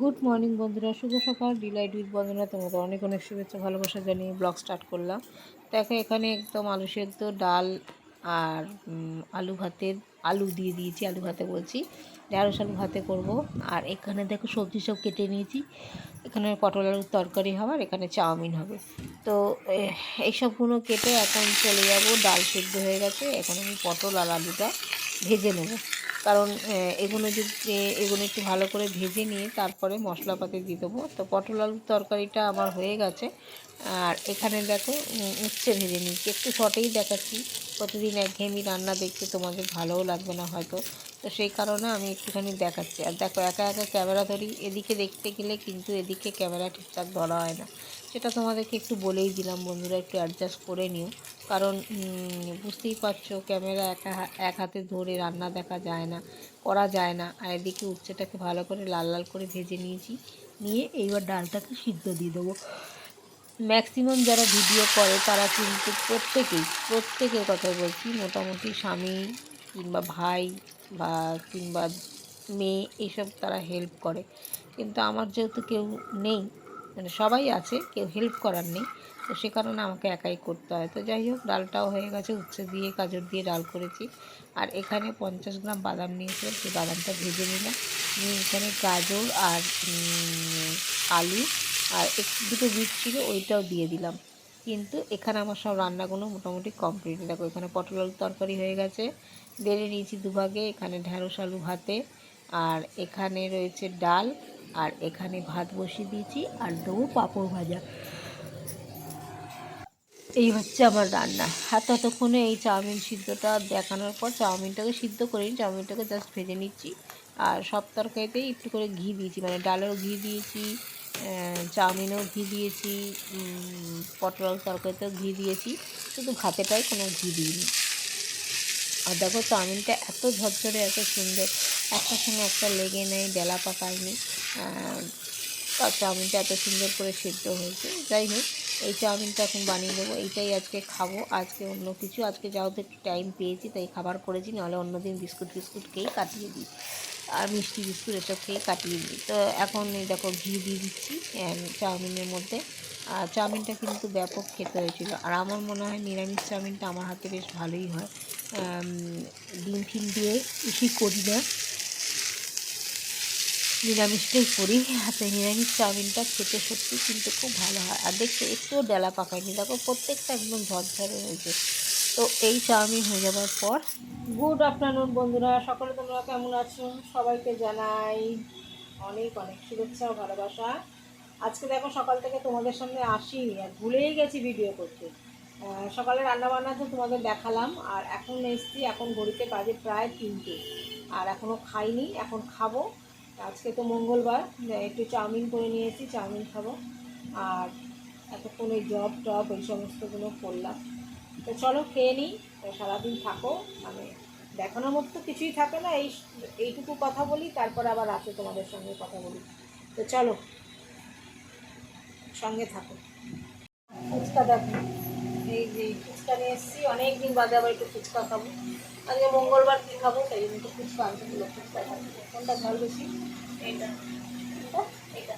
Good morning বন্ধুরা। শুভ সকাল। Deloitte with বন্ধুরা, তোমাদের অনেক অনেক শুভেচ্ছা, ভালোবাসা জানিয়ে ব্লগ স্টার্ট করলাম। দেখো, এখানে একদম আলু সেদ্ধ, ডাল আর আলু ভাতের, আলু দিয়ে দিয়েছি, আলু ভাতে বলছি। ঢেঁড়স আলু ভাতে করব। আর এখানে দেখো, সবজি সব কেটে নিয়েছি। এখানে পটল আলুর তরকারি হবে আর এখানে চাউমিন হবে। তো এইসবগুলো কেটে এখন চলে যাব। ডাল সেদ্ধ হয়ে গেছে। এখন আমি পটল আর আলুটা ভেজে নেব। কারণ এগুলো যদি এগুলো একটু ভালো করে ভেজে নিয়ে তারপরে মশলাপাতি দিয়ে দেবো। তো পটল আলুর তরকারিটা আমার হয়ে গেছে। আর এখানে দেখো উচ্ছে ভেজে নিয়েছি। একটু শর্টেই দেখাচ্ছি। প্রতিদিন একঘেয়েমি রান্না দেখতে তোমাদের ভালোও লাগবে না হয়তো। তো সেই কারণে আমি একটুখানি দেখাচ্ছি। আর দেখো, একা একা ক্যামেরা ধরি, এদিকে দেখতে গেলে কিন্তু এদিকে ক্যামেরা ঠিকঠাক ধরা হয় না। সেটা তোমাদেরকে একটু বলেই দিলাম, বন্ধুরা একটু অ্যাডজাস্ট করে নিও। কারণ বুঝতেই পারছ ক্যামেরা একা এক হাতে ধরে রান্না দেখা যায় না, করা যায় না। আর এদিকে উচ্ছেটাকে ভালো করে লাল লাল করে ভেজে নিয়েছি। নিয়ে এইবার ডালটাকে সিদ্ধ দিয়ে দেবো। ম্যাক্সিমাম যারা ভিডিও করে, তারা কিন্তু প্রত্যেকেই, প্রত্যেকের কথা বলছি, মোটামুটি স্বামী কিংবা ভাই বা কিংবা মেয়ে এইসব তারা হেল্প করে। কিন্তু আমার যেহেতু কেউ নেই মানে সবাই আছে, কেউ হেল্প করার নেই। তো সে কারণে আমাকে একাই করতে হয়। তো যাই হোক, ডালটাও হয়ে গেছে, উচ্ছে দিয়ে, গাজর দিয়ে ডাল করেছি। আর এখানে পঞ্চাশ গ্রাম বাদাম নিয়েছিলাম, সেই বাদামটা ভেজে নিলাম। নিয়ে এখানে গাজর আর আলু আর একটু দুটো বিট ছিল, ওইটাও দিয়ে দিলাম। কিন্তু এখানে আমার সব রান্নাগুলো মোটামুটি কমপ্লিট দেখো, এখানে পটল আলুর তরকারি হয়ে গেছে। বেড়ে নিয়েছি দুভাগে, এখানে ঢ্যাঁড়স আলু ভাতে। আর এখানে রয়েছে ডাল আর এখানে ভাত বসিয়ে দিয়েছি আর দেবো পাঁপড় ভাজা। এই হচ্ছে আমার রান্না। আর ততক্ষণে এই চাউমিন সিদ্ধটা দেখানোর পর চাউমিনটাকে সিদ্ধ করিনি চাউমিনটাকে জাস্ট ভেজে নিচ্ছি। আর সব তরকারিতেই একটু করে ঘি দিয়েছি। মানে ডালেও ঘি দিয়েছি চাউমিনেও ঘি দিয়েছি পটল তরকারিতেও ঘি দিয়েছি। শুধু ভাতেটাই কোনো ঘি দিইনি। আর দেখো চাউমিনটা এত ঝরঝরে, এত সুন্দর। একটার সঙ্গে একটা লেগে নেই ডেলা পাকায়নি। চাউমিনটা এত সুন্দর করে সেদ্ধ হয়েছে। যাই হোক, এই চাউমিনটা এখন বানিয়ে নেব। এইটাই আজকে খাব। আজকে অন্য কিছু। আজকে যেহেতু একটু টাইম পেয়েছি, তাই খাবার করেছি। নাহলে অন্যদিন বিস্কুট বিস্কুট খেয়েই কাটিয়ে দিই। আর মিষ্টি বিস্কুট এসব খেয়ে কাটিয়ে দিই। তো এখন এই দেখো ঘি দিয়ে দিচ্ছি চাউমিনের মধ্যে। আর চাউমিনটা কিন্তু ব্যাপক খেতে হয়েছিল। আর আমার মনে হয় নিরামিষ চাউমিনটা আমার হাতে বেশ ভালোই হয়। ডিম ফিম দিয়ে বেশি করি না। নিরামিষটাই করি। হাতে নিরামিষ চাউমিনটা খেতে সত্যি কিন্তু খুব ভালো হয়। আর দেখতে একটুও ডেলা পাকায়নি। দেখো, প্রত্যেকটা একদম ঝরঝরে হয়েছে। তো এই চাউমিন হয়ে যাওয়ার পর গুড আফটারনুন বন্ধুরা। সকলে তোমরা কেমন আছো? সবাইকে জানাই অনেক অনেক শুভেচ্ছা ভালোবাসা। আজকে দেখো, সকাল থেকে তোমাদের সামনে আসিনি। আর ভুলেই গেছি ভিডিও করতে। সকালে রান্না বান্না তো তোমাদের দেখালাম। আর এখন এসছি, এখন ঘড়িতে বাজে প্রায় তিনটে। আর এখনও খাইনি, এখন খাব। আজকে তো মঙ্গলবার একটু চাউমিন করে নিয়েছি, চাউমিন খাব। আর এতক্ষণ ওই জব টব এই সমস্তগুলো করলাম। তো চলো খেয়ে নিই, তো সারাদিন থাকো। মানে দেখানোর মতো তো কিছুই থাকে না, এই এইটুকু কথা বলি, তারপর আবার রাতে তোমাদের সঙ্গে কথা বলি। তো চলো, সঙ্গে থাকো। ফুচকা দেখো এই যে ফুচকা নিয়ে এসেছি অনেক দিন বাদে আবার একটু ফুচকা খাব। আজকে মঙ্গলবার কী খাব তাই জন্য একটু ফুচকা আনতে হলো ফুচকা খাব। কোনটা ঝাল বেশি? এইটা। এটা এটা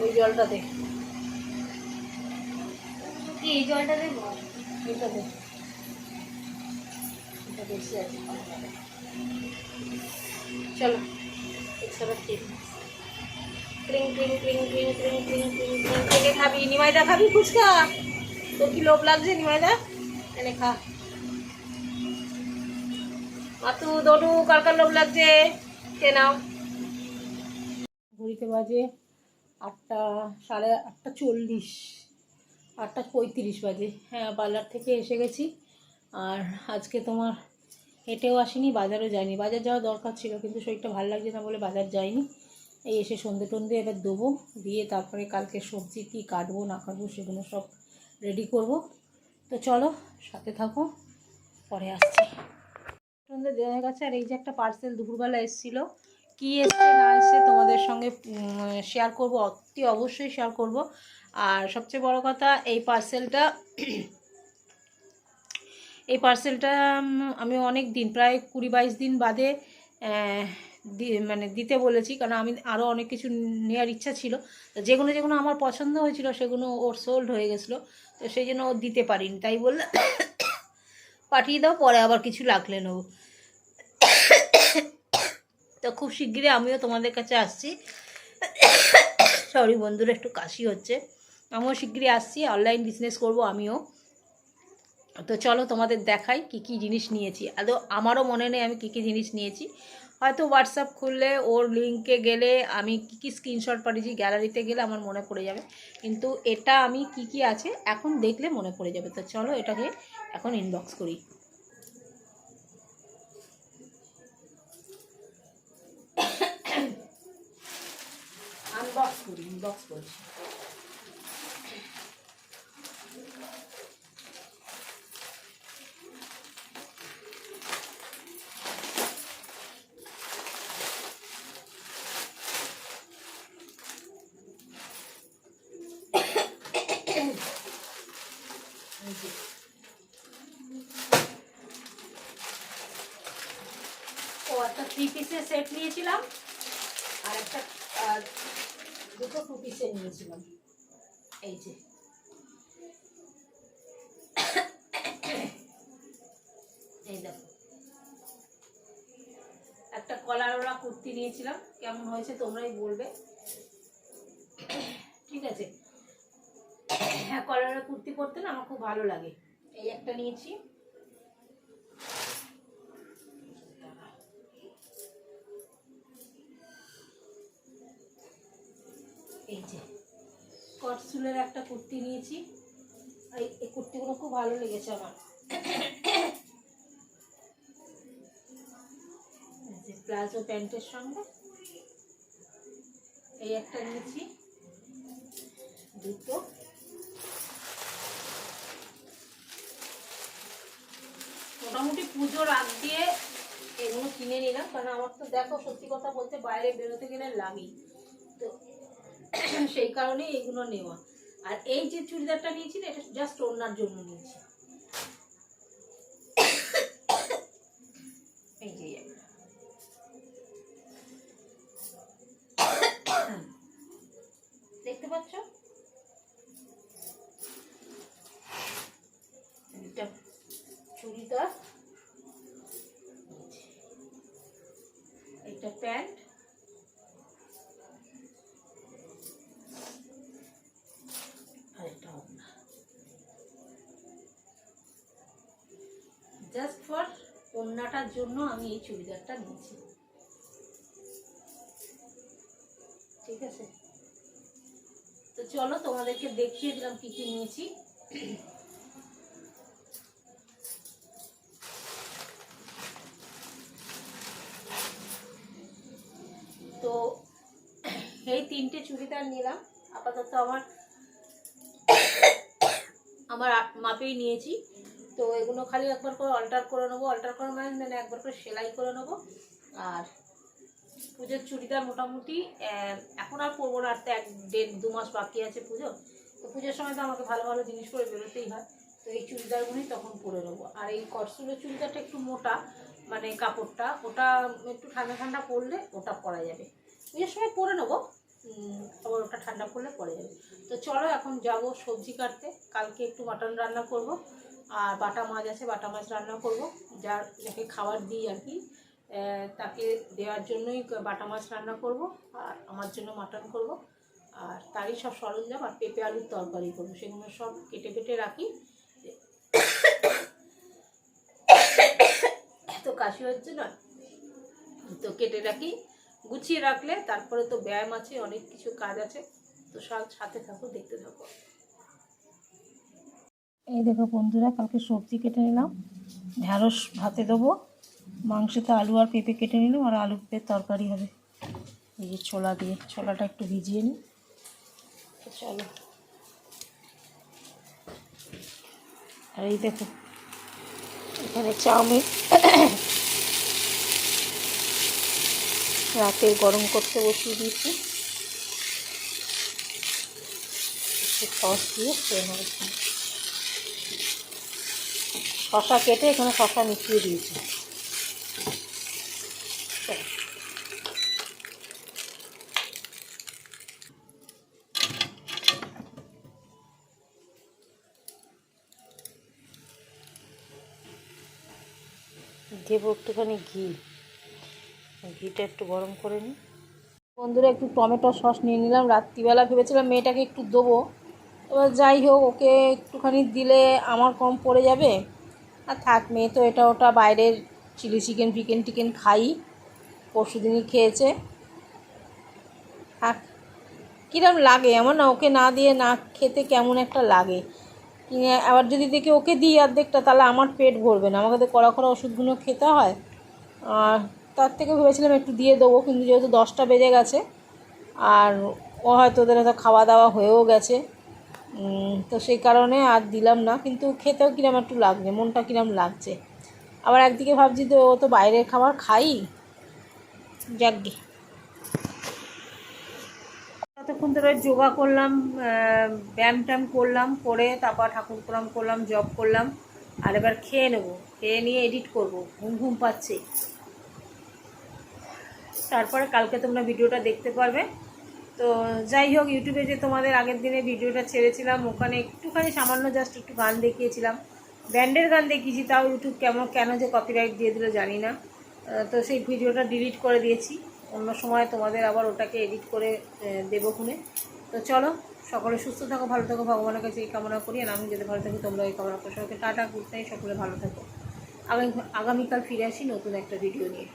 ওই জলটা দে। কি এই জলটা দেবো? এটা দে। এটা বেশি আছে। চলো ফুচকাটা খেয়ে নিই। ক্রিং ক্রিং ক্রিং ক্রিং ক্রিং ক্রিং ক্রিং ক্রিং কে খাবি। নিমাইদা খাবি? ফুচকা? তোর কি লোভ লাগছে নিমাইদা? এনে খা। মাতু দডু কার কার লোভ লাগছে? কে নাও। বাজে আটটা, সাড়ে আটটা চল্লিশ। আটটা পঁয়ত্রিশ বাজে। হ্যাঁ পার্লার থেকে এসে গেছি। আর আজকে তোমার হেঁটেও আসিনি, বাজারও যাইনি। বাজার যাওয়া দরকার ছিল, কিন্তু শরীরটা ভালো লাগছে না বলে বাজার যাইনি। এই এসে সন্ধে টন্ধে এবার দেবো। দিয়ে তারপরে কালকে সবজি কী কাটবো, না কাটবো সেগুলো সব রেডি করব। তো চলো, সাথে থাকো, পরে আসছি। সন্ধে দেওয়া গেছে, আর এই যে একটা পার্সেল দুপুরবেলা এসেছিল, কী এসছে না এসছে তোমাদের সঙ্গে শেয়ার করব, অতি অবশ্যই শেয়ার করব। আর সবচেয়ে বড় কথা, এই পার্সেলটা এই পার্সেলটা আমি অনেক দিন, প্রায় কুড়ি বাইশ দিন বাদে মানে দিতে বলেছি। কারণ আমি আরও অনেক কিছু নেওয়ার ইচ্ছা ছিল। তো যেগুলো যেগুলো আমার পছন্দ হয়েছিল, সেগুলো ওর সোল্ড হয়ে গেছিল। তো সেই জন্য ও দিতে পারিনি। তাই বললে, পাঠিয়ে দাও, পরে আবার কিছু লাগলে নেব। তো খুব শিগগিরই আমিও তোমাদের কাছে আসছি। সরি বন্ধুরা, একটু কাশি হচ্ছে। আমিও শিগগিরই আসছি অনলাইন বিজনেস করব আমিও। তো চলো তোমাদের দেখাই কি কি জিনিস নিয়েছি। আদৌ আমারও মনে নেই আমি কি কি জিনিস নিয়েছি। হয়তো হোয়াটসঅ্যাপ খুললে ওর লিঙ্কে গেলে আমি কি কি স্ক্রিনশট পাঠিয়েছি গ্যালারিতে গেলে আমার মনে পড়ে যাবে। কিন্তু এটা আমি কি কি আছে, এখন দেখলে মনে পড়ে যাবে। তো চলো এটাকে এখন ইনবক্স করি। আনবক্স করি ইনবক্স করি এই যে। ও একটা থ্রি পিসের সেট নিয়েছিলাম আর একটা দুটো টু পিসের নিয়েছিলাম। এই যে। এই দেখো। একটা কলারওয়ালা কুর্তি নিয়েছিলাম। কেমন হয়েছে তোমরাই বলবে। ঠিক আছে। হ্যাঁ কলারের কুর্তি পরতে না আমার খুব ভালো লাগে। এই একটা নিয়েছি। কটসুলের একটা কুর্তি নিয়েছি। এই কুর্তিগুলো খুব ভালো লেগেছে আমার। প্লাজো প্যান্টের সঙ্গে এই একটা নিয়েছি। দুটো। মোটামুটি পুজোর আগ দিয়ে এগুলো কিনে নিলাম, কারণ আমার তো দেখো সত্যি কথা বলতে বাইরে বেরোতে গেলে লাগেই সেই কারণেই এগুলো নেওয়া। আর এই যে চুড়িদারটা নিয়েছি না এটা জাস্ট ওনার জন্য নিয়েছি। এই যে। দেখতে পাচ্ছ? চুড়িদার। ওড়নাটার জন্য আমি এই চুড়িদারটা নিয়েছি। ঠিক আছে? তো চলো তোমাদেরকে দেখিয়ে দিলাম কি কি নিয়েছি। তো এই তিনটে চুড়িদার নিলাম। আপাতত আমার আমার মাপেই নিয়েছি। তো এগুলো খালি একবার করে অল্টার করে নেব। অল্টার করে মানে একবার করে সেলাই করে নেব। আর পুজোর চুড়িদার মোটামুটি এখন আর পরবো না, আর তো এক দেড় দু মাস বাকি আছে পুজো। তো পুজোর সময় তো আমাকে ভালো ভালো জিনিস পরে বেরোতেই হয়। তো এই চুড়িদারগুলোই তখন পরে নেব। আর এই কটসুলের চুড়িদারটা একটু মোটা মানে কাপড়টা, ওটা একটু ঠান্ডা ঠান্ডা পরলে ওটা পরা যাবে। পুজোর সময় পরে নেব আবার ওটা ঠান্ডা পড়লে পরে যাবে। তো চলো এখন যাব সবজি কাটতে। কালকে একটু মাটন রান্না করব। আর বাটা মাছ আছে, বাটা মাছ রান্না করব। যার যাকে খাবার দিই আর কি। তাকে দেওয়ার জন্যই বাটা মাছ রান্না করব আর আমার জন্য মাটন করব। আর তারই সব সরঞ্জাম আর পেঁপে আলুর তরকারি করব। সেগুলো সব কেটে কেটে রাখি। এত কাশি হচ্ছে না? তো কেটে রাখি। গুছিয়ে রাখলে তারপরে তো ব্যায়াম আছে, অনেক কিছু কাজ আছে। তো সব সাথে থাকো, দেখতে থাকো। এই দেখো বন্ধুরা, কালকে সবজি কেটে নিলাম। ঢ্যাঁড়স ভাতে দেবো, মাংসতে আলু আর পেঁপে কেটে নিলাম, আর আলু পেঁপের তরকারি হবে। এই যে ছোলা দিয়ে, ছোলাটা একটু ভিজিয়ে নিই। চলো। আর এই দেখো, এখানে চাউমিন। রাতে গরম করতে বসিয়ে দিয়েছি। সস দিয়ে খেয়ে নেব। শশা কেটে এখানে শশা মিশিয়ে দিয়েছি। দেবো একটুখানি ঘি। ঘিটা একটু গরম করে নিই। বন্ধুরা, একটু টমেটো সস নিয়ে নিলাম। রাত্রিবেলা ভেবেছিলাম মেয়েটাকে একটু দেবো। এবার যাই হোক, ওকে একটুখানি দিলে আমার কম পড়ে যাবে। আর থাক, মেয়ে তো এটা ওটা বাইরের চিলি চিকেন ফিকেন টিকেন খাই। পরশু দিনই খেয়েছে। থাক কীরকম লাগে? আমার না, ওকে না দিয়ে না খেতে কেমন একটা লাগে। আবার যদি দেখি ওকে দিই অর্ধেকটা, তাহলে আমার পেট ভরবে না। আমাকে তো কড়া কড়া ওষুধগুলো খেতে হয়। আর তার থেকে ভেবেছিলাম একটু দিয়ে দেবো, কিন্তু যেহেতু দশটা বেজে গেছে, আর ও হয়তো ওদের হয়তো খাওয়া দাওয়া হয়েও গেছে। তো সেই কারণে আর দিলাম না, কিন্তু খেতেও কিরম একটু লাগছে, মনটা কিরম লাগছে। আবার একদিকে ভাবছি তো ও তো বাইরের খাবার খাই। যাকগে ততক্ষণ ধরে যোগা করলাম ব্যায়াম ট্যায়াম করলাম, করে তারপর ঠাকুর প্রণাম করলাম জব করলাম, আর এবার খেয়ে নেব। খেয়ে নিয়ে এডিট করব, ঘুম ঘুম পাচ্ছে। তারপরে কালকে তোমরা ভিডিওটা দেখতে পারবে। তো যাই হোক ইউটিউবে যে তোমাদের আগের দিনে ভিডিওটা ছেড়েছিলাম, ওখানে একটুখানি সামান্য জাস্ট একটু গান দেখিয়েছিলাম। ব্যান্ডের গান দেখিয়েছি, তাও ইউটিউব কেমন, কেন যে কপিরাইট দিয়ে দিল জানি না। তো সেই ভিডিওটা ডিলিট করে দিয়েছি। অন্য সময় তোমাদের আবার ওটাকে এডিট করে দেবো খুনে। তো চলো, সকলে সুস্থ থাকো, ভালো থাকো, ভগবানের কাছে এই কামনা করি। আর আমি যদি ভালো থাকি, তোমরা এই কামনা করো। সকলকে টাটা গুড সকলে ভালো থাকো। আগামী, আগামীকাল ফিরে আসি নতুন একটা ভিডিও নিয়ে।